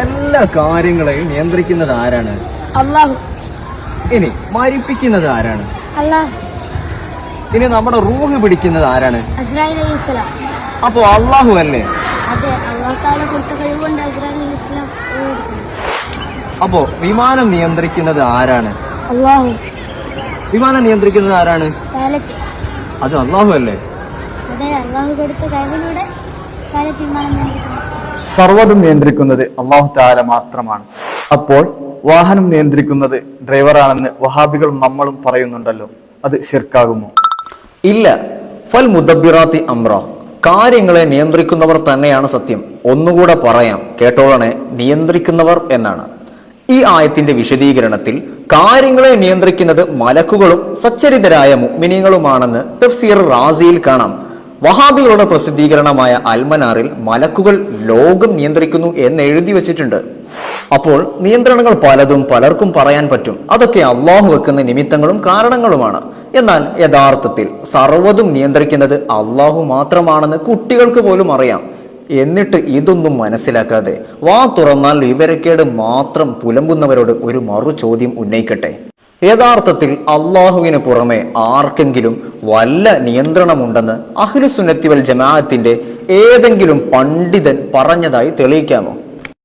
എല്ലാ കാര്യങ്ങളെയും നിയന്ത്രിക്കുന്നത് ആരാണ്? അള്ളാഹു ഇനി മരിപ്പിക്കുന്നത് ആരാണ്? അള്ളാഹു ഇനി നമ്മുടെ റൂഹ് പിടിക്കുന്നത് ആരാണ്? അസ്രായിൽ അപ്പോ അള്ളാഹു അല്ലേ? അതെ കൊടുത്ത കഴിവുകൊണ്ട് അസ്രായിൽ അപ്പോ വിമാനം നിയന്ത്രിക്കുന്നത് ആരാണ്? അള്ളാഹു വിമാനം നിയന്ത്രിക്കുന്നത് ആരാണ്? പൈലറ്റ്. അത് അള്ളാഹു അല്ലേ? അതെ അള്ളാഹു കൊടുത്ത കഴിവിലൂടെ പൈലറ്റ് വിമാനം നിയന്ത്രിക്കുന്നു. സർവതും നിയന്ത്രിക്കുന്നത് അള്ളാഹു താല മാത്രമാണ്. അപ്പോൾ വാഹനം നിയന്ത്രിക്കുന്നത് ഡ്രൈവറാണെന്ന് വഹാബികൾ നമ്മളും പറയുന്നുണ്ടല്ലോ. അത് ശിർക്കാകുമോ? ഇല്ല. ഫൽ മുദബിറാത്തി അമ്ര കാര്യങ്ങളെ നിയന്ത്രിക്കുന്നവർ തന്നെയാണ് സത്യം. ഒന്നുകൂടെ പറയാം. കേട്ടോളണേ. നിയന്ത്രിക്കുന്നവർ എന്നാണ്. ഈ ആയത്തിന്റെ വിശദീകരണത്തിൽ കാര്യങ്ങളെ നിയന്ത്രിക്കുന്നത് മലക്കുകളും സച്ചരിതരായ മുഗ്മിനീങ്ങളുമാണെന്ന് തഫ്സീർ റാസിയിൽ കാണാം. വഹാബികളുടെ പ്രസിദ്ധീകരണമായ അൽമനാറിൽ മലക്കുകൾ ലോകം നിയന്ത്രിക്കുന്നു എന്ന് എഴുതി വെച്ചിട്ടുണ്ട്. അപ്പോൾ നിയന്ത്രണങ്ങൾ പലതും പലർക്കും പറയാൻ പറ്റും. അതൊക്കെ അള്ളാഹു വെക്കുന്ന നിമിത്തങ്ങളും കാരണങ്ങളുമാണ്. എന്നാൽ യഥാർത്ഥത്തിൽ സർവതും നിയന്ത്രിക്കുന്നത് അള്ളാഹു മാത്രമാണെന്ന് കുട്ടികൾക്ക് പോലും അറിയാം. എന്നിട്ട് ഇതൊന്നും മനസ്സിലാക്കാതെ വാ തുറന്നാൽ വിവരക്കേട് മാത്രം പുലമ്പുന്നവരോട് ഒരു മറു ചോദ്യം ഉന്നയിക്കട്ടെ. യഥാർത്ഥത്തിൽ അള്ളാഹുവിന് പുറമെ ആർക്കെങ്കിലും വല്ല നിയന്ത്രണമുണ്ടെന്ന് അഹ്ലുസുന്നത്തി വൽ ജമാഅത്തിന്റെ ഏതെങ്കിലും പണ്ഡിതൻ പറഞ്ഞതായി തെളിയിക്കാമോ?